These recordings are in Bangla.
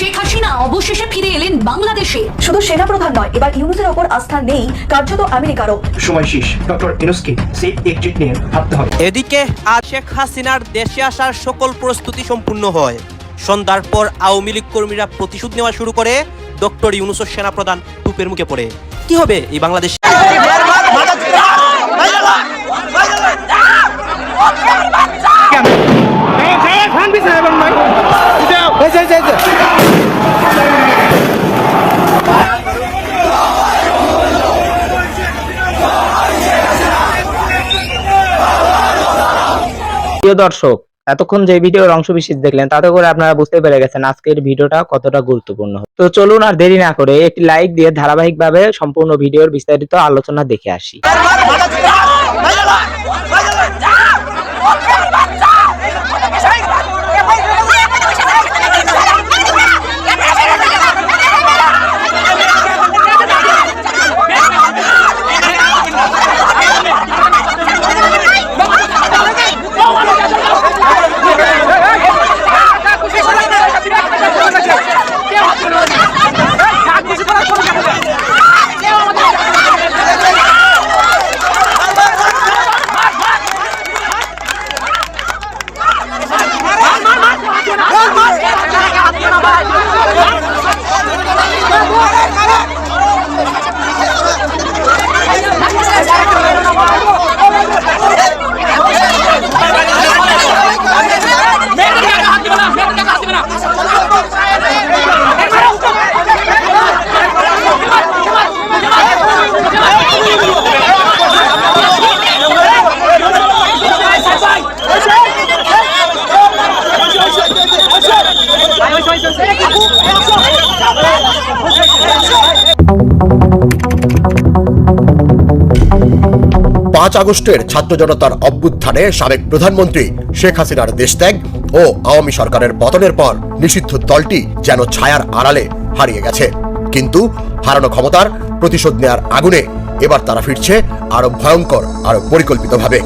শেখ হাসিনা অবশেষে ফিরে এলেন বাংলাদেশে। শুধু সেনাপ্রধান নয় এবার ইউনুসের ওপর আস্থা নেই কার্যত আমেরিকারও। সময় শেষ। ডক্টর ইনুসকে সেফ এক্সিট নিয়ে ভাবতে হবে। এদিকে আজ শেখ হাসিনার দেশে আসার সকল প্রস্তুতি সম্পূর্ণ হয়। সন্ধ্যার পর আওয়ামী লীগ কর্মীরা প্রতিশোধ নেওয়া শুরু করে। ডক্টর ইউনুস সেনাপ্রধান টুপের মুখে পড়ে। কি হবে এই বাংলাদেশ? প্রিয় দর্শক, এতক্ষণ যে ভিডিওর অংশ বিশেষ দেখলেন, তাতে করে আপনারা বুঝতে পেরে গেছেন আজকের ভিডিওটা কতটা গুরুত্বপূর্ণ। তো চলুন আর দেরি না করে একটি লাইক দিয়ে ধারাবাহিকভাবে সম্পূর্ণ ভিডিওর বিস্তারিত আলোচনা দেখে আসি। পাঁচ আগস্টের ছাত্র জনতার অভ্যুত্থানে সাবেক প্রধানমন্ত্রী শেখ হাসিনার দেশত্যাগ ও আওয়ামী সরকারের পতনের পর নিষিদ্ধ দলটি যেন ছায়ার আড়ালে হারিয়ে গেছে। কিন্তু হারানো ক্ষমতার প্রতিশোধ নেয়ার আগুনে এবার তারা ফিরছে আরও ভয়ঙ্কর, আরও পরিকল্পিতভাবে।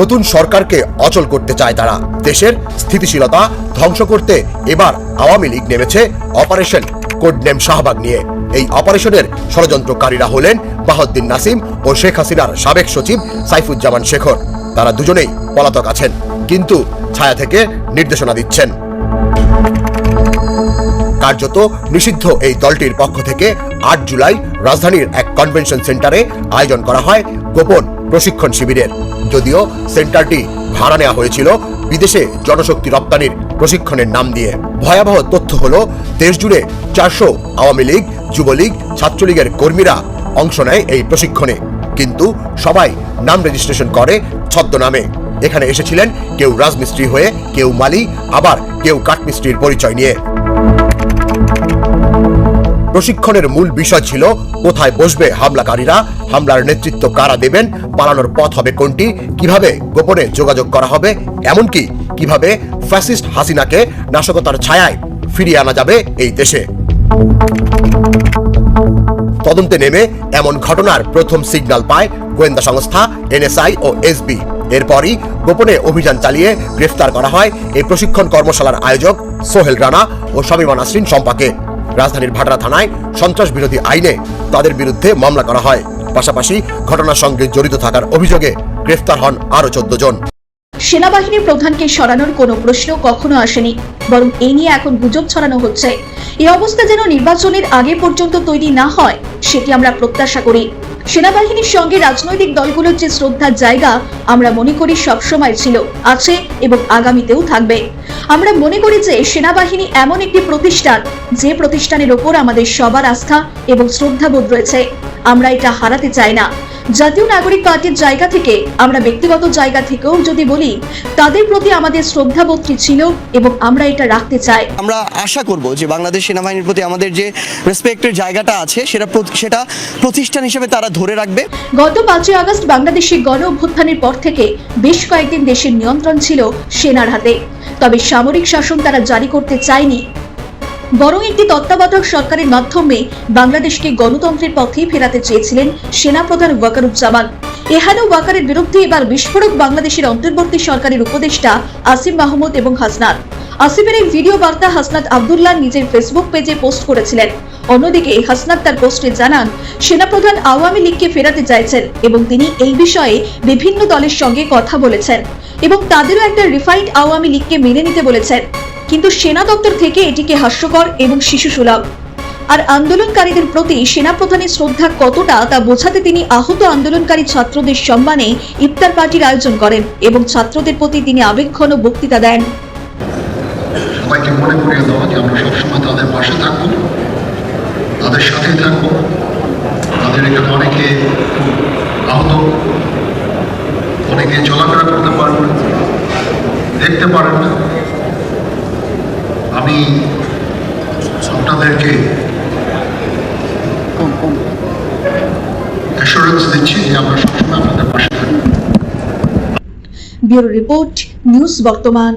নতুন সরকারকে অচল করতে চায় তারা। দেশের স্থিতিশীলতা ধ্বংস করতে এবার আওয়ামী লীগ নেমেছে অপারেশন কোডনেম শাহবাগ নিয়ে। এই অপারেশনের ষড়যন্ত্রকারীরা হলেন বাহাউদ্দিন নাসিম ও শেখ হাসিনার সাবেক সচিব সাইফুজ্জামান শেখর। তারা দুজনেই পলাতক আছেন, কিন্তু ছায়া থেকে নির্দেশনা দিচ্ছেন। কার্যত নিষিদ্ধ এই দলটির পক্ষ থেকে আট জুলাই রাজধানীর এক কনভেনশন সেন্টারে আয়োজন করা হয় গোপন প্রশিক্ষণ শিবিরের। যদিও সেন্টারটি ভাড়া নেওয়া হয়েছিল বিদেশে জনশক্তি রপ্তানির প্রশিক্ষণের নাম দিয়ে। ভয়াবহ তথ্য হল দেশ জুড়ে চারশো আওয়ামী লীগ, যুবলীগ, ছাত্রলীগের কর্মীরা অংশ নেয় এই প্রশিক্ষণে। কিন্তু সবাই নাম রেজিস্ট্রেশন করে ছদ্মনামে। এখানে এসেছিলেন কেউ রাজমিস্ত্রি হয়ে, কেউ মালি, আবার কেউ কাঠমিস্ত্রির পরিচয় নিয়ে। প্রশিক্ষণের মূল বিষয় ছিল, কোথায় বসবে হামলাকারীরা, হামলার নেতৃত্ব কারা দেবেন, পালানোর পথ হবে কোনটি, কীভাবে গোপনে যোগাযোগ করা হবে, এমনকি কীভাবে ফ্যাসিস্ট হাসিনাকে নাশকতার ছায়ায় ফিরিয়ে আনা যাবে এই দেশে। তদন্তে নেমে এমন ঘটনার প্রথম সিগন্যাল পায় গোয়েন্দা সংস্থা, এনএসআই ও এসবি। এরপরই গোপনে অভিযান চালিয়ে গ্রেফতার করা হয় এই প্রশিক্ষণ কর্মশালার আয়োজক সোহেল রানা ও শামীমা নাসরিন সম্পাকে। রাজধানীর ভাটারা থানায় সন্ত্রাস বিরোধী আইনে তাদের বিরুদ্ধে মামলা করা হয়। পাশাপাশি ঘটনার সঙ্গে জড়িত থাকার অভিযোগে গ্রেফতার হন আরও চোদ্দ জন। সেনাবাহিনীর প্রধানকে সরানোর কোন প্রশ্ন কখনো আসেনি, বরং এ নিয়ে এখন গুজব ছড়ানো হচ্ছে। এই অবস্থা যেন নির্বাচনের আগে পর্যন্ত তৈরি না হয়, সেটি আমরা প্রত্যাশা করি। সেনাবাহিনীর সঙ্গে রাজনৈতিক দলগুলোর যে শ্রদ্ধার জায়গা, আমরা মনে করি সবসময় ছিল, আছে এবং আগামীতেও থাকবে। আমরা মনে করি যে সেনাবাহিনী এমন একটি প্রতিষ্ঠান, যে প্রতিষ্ঠানের ওপর আমাদের সবার আস্থা এবং শ্রদ্ধাবোধ রয়েছে। আমরা এটা হারাতে চাই না। জাতীয় নাগরিক পার্টির জায়গা থেকে আমরা ব্যক্তিগত জায়গা থেকেও যদি বলি তাদের প্রতি আমাদের শ্রদ্ধাবোধটি ছিল এবং আমরা এটা রাখতে চাই। আমরা আশা করব যে বাংলাদেশ সেনাবাহিনীর প্রতি আমাদের যে রেসপেক্টের জায়গাটা আছে সেটা সেটা প্রতিষ্ঠান হিসেবে তারা ধরে রাখবে। গত পাঁচই আগস্ট বাংলাদেশে গণ অভ্যুত্থানের পর থেকে বেশ কয়েকদিন দেশের নিয়ন্ত্রণ ছিল সেনার হাতে। তবে সামরিক শাসন তারা জারি করতে চায়নি। বরং একটি তত্ত্বাবধায়ক সরকারের মাধ্যমে বাংলাদেশকে গণতন্ত্রের পথে ফেরাতে চেয়েছিলেন সেনাপ্রধান ওয়াকারুজ্জামান। এহানো ওয়াকারের বিরুদ্ধে এবার বিস্ফোরক বাংলাদেশের অন্তর্বর্তী সরকারের উপদেষ্টা আসিম মাহমুদ এবং হাসনাত। আসিমের এই ভিডিও বার্তা হাসনাত আবদুল্লাহ নিজের ফেসবুক পেজে পোস্ট করেছিলেন। অন্যদিকে হাসনাত তার পোস্টে জানান, সেনাপ্রধান আওয়ামী লীগকে ফেরাতে চাইছেন এবং তিনি এই বিষয়ে বিভিন্ন দলের সঙ্গে কথা বলেছেন এবং তাদেরও একটা রিফাইন্ড আওয়ামী লীগকে মেনে নিতে বলেছেন। কিন্তু সেনা দপ্তর থেকে এটিকে হাস্যকর এবং শিশুসুলভ। আর আন্দোলনকারীদের প্রতি সেনাপ্রধানের শ্রদ্ধা কতটা, তা বোঝাতে তিনি আহত আন্দোলনকারী ছাত্রদের সম্মানে ইফতার পার্টির আয়োজন করেন এবং ছাত্রদের প্রতি তিনি আবেগঘন বক্তৃতা দেন। সবাইকে মনে করিয়ে দেওয়া যে আমরা সবসময় তাদের পাশে তাদের থাকব, তাদের এখানে অনেকে আহত, অনেকে চলাফেরা করতে দেখতে পারেন না। আমি আপনাদেরকে অ্যাসুরেন্স দিচ্ছি যে আমরা সবসময় আপনাদের পাশে ব্যুরো রিপোর্ট নিউজ বর্তমান।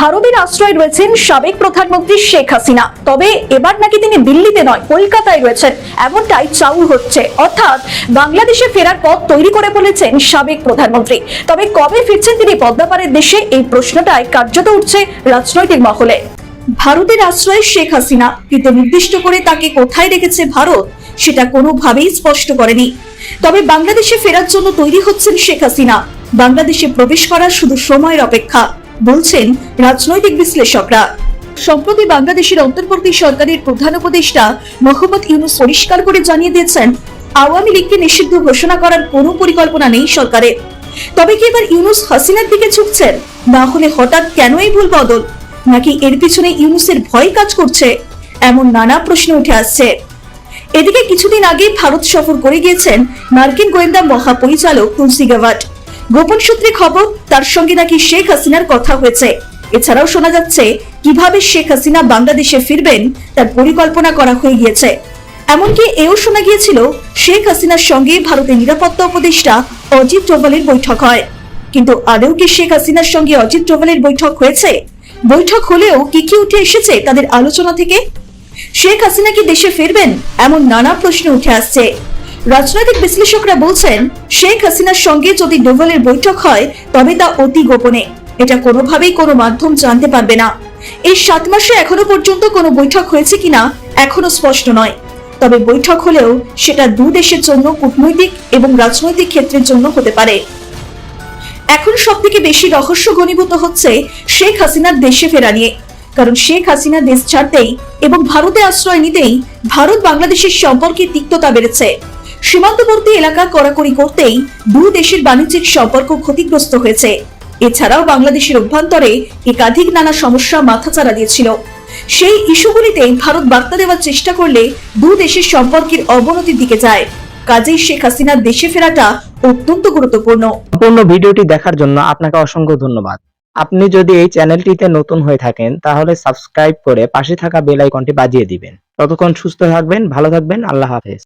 ভারতের আশ্রয় রয়েছেন সাবেক প্রধানমন্ত্রী শেখ হাসিনা। তবে এবার নাকি তিনি দিল্লিতে নয় কলকাতায় রয়েছেন। এমনটাই চাউর হচ্ছে। অর্থাৎ বাংলাদেশে ফেরার পথ তৈরি করে বলেছেন সাবেক প্রধানমন্ত্রী। তবে কবে ফিরছেন তিনি পদ্মাপাড়ের দেশে? এই প্রশ্নটাই কার্যত উঠছে রাজনৈতিক মহলে। ভারতের আশ্রয়ে শেখ হাসিনা, কিন্তু নির্দিষ্ট করে তাকে কোথায় রেখেছে ভারত, সেটা কোনোভাবেই স্পষ্ট করেনি। তবে বাংলাদেশে ফেরার জন্য তৈরি হচ্ছেন শেখ হাসিনা। বাংলাদেশে প্রবেশ করার শুধু সময়ের অপেক্ষা, বলছেন রাজনৈতিক বিশ্লেষকরা। সম্প্রতি বাংলাদেশের অন্তর্বর্তী সরকারের প্রধান উপদেষ্টা মোহাম্মদ ইউনুস পরিষ্কার করে জানিয়ে দিয়েছেন, আওয়ামী লীগকে নিষিদ্ধ ঘোষণা করার কোনো পরিকল্পনা নেই সরকারের। তবে কি এবার ইউনুস হাসিনার দিকে ঝুঁকছেন? না হলে হঠাৎ কেন এই ভুল বদল? নাকি এর পিছনে ইউনুসের ভয় কাজ করছে? এমন নানা প্রশ্ন উঠে আসছে। এদিকে কিছুদিন আগে ভারত সফর করে গিয়েছেন মার্কিন গোয়েন্দা মহাপরিচালক তুলসী গেভাট গোপন সূত্রে খবর, তার সঙ্গে নাকি শেখ হাসিনার কথা হয়েছে। এছাড়াও শোনা যাচ্ছে, কীভাবে শেখ হাসিনা বাংলাদেশে ফিরবেন, তার পরিকল্পনা করা হয়ে গিয়েছে। এমনকি এও শোনা গিয়েছিল, শেখ হাসিনার সঙ্গে ভারতের নিরাপত্তা উপদেষ্টা অজিত ডোভালের বৈঠক হয়। কিন্তু আদৌ কি শেখ হাসিনার সঙ্গে অজিত ডোভালের বৈঠক হয়েছে? বৈঠক হলেও কি কি উঠে এসেছে তাদের আলোচনা থেকে? শেখ হাসিনা কি দেশে ফিরবেন? এমন নানা প্রশ্ন উঠে আসছে। রাজনৈতিক বিশ্লেষকরা বলছেন, শেখ হাসিনার সঙ্গে যদি ডোভালের বৈঠক হয়, তবে তা অতি গোপনে। এটা কোনোভাবেই কোনো মাধ্যম জানতে পারবে না। এই সাত মাসে এখনও পর্যন্ত কোনো বৈঠক হয়েছে কিনা এখনও স্পষ্ট নয়। তবে বৈঠক হলেও সেটা দু দেশের জন্য কূটনৈতিক এবং রাজনৈতিক ক্ষেত্রের জন্য হতে পারে। এখন সব থেকে বেশি রহস্য ঘনীভূত হচ্ছে শেখ হাসিনার দেশে ফেরা নিয়ে। কারণ শেখ হাসিনা দেশ ছাড়তেই এবং ভারতে আশ্রয় নিতেই ভারত বাংলাদেশের সম্পর্কে তিক্ততা বেড়েছে। সীমান্তবর্তী এলাকা কড়াকড়ি করতেই দু দেশের বাণিজ্যিক সম্পর্ক ক্ষতিগ্রস্ত হয়েছে। এছাড়াও বাংলাদেশের অভ্যন্তরে একাধিক নানা সমস্যা মাথাচাড়া দিয়েছিল। সেই ইস্যুগুলিতে ভারত বার্তা দেওয়ার চেষ্টা করলে দু দেশের সম্পর্কের অবনতির দিকে যায়। কাজেই শেখ হাসিনার দেশে ফেরাটা অত্যন্ত গুরুত্বপূর্ণ। সম্পূর্ণ ভিডিওটি দেখার জন্য আপনাকে অসংখ্য ধন্যবাদ। আপনি যদি এই চ্যানেলটিতে নতুন হয়ে থাকেন, তাহলে সাবস্ক্রাইব করে পাশে থাকা বেল আইকনটি বাজিয়ে দিবেন। ততক্ষণ সুস্থ থাকবেন, ভালো থাকবেন, আল্লাহ হাফেজ।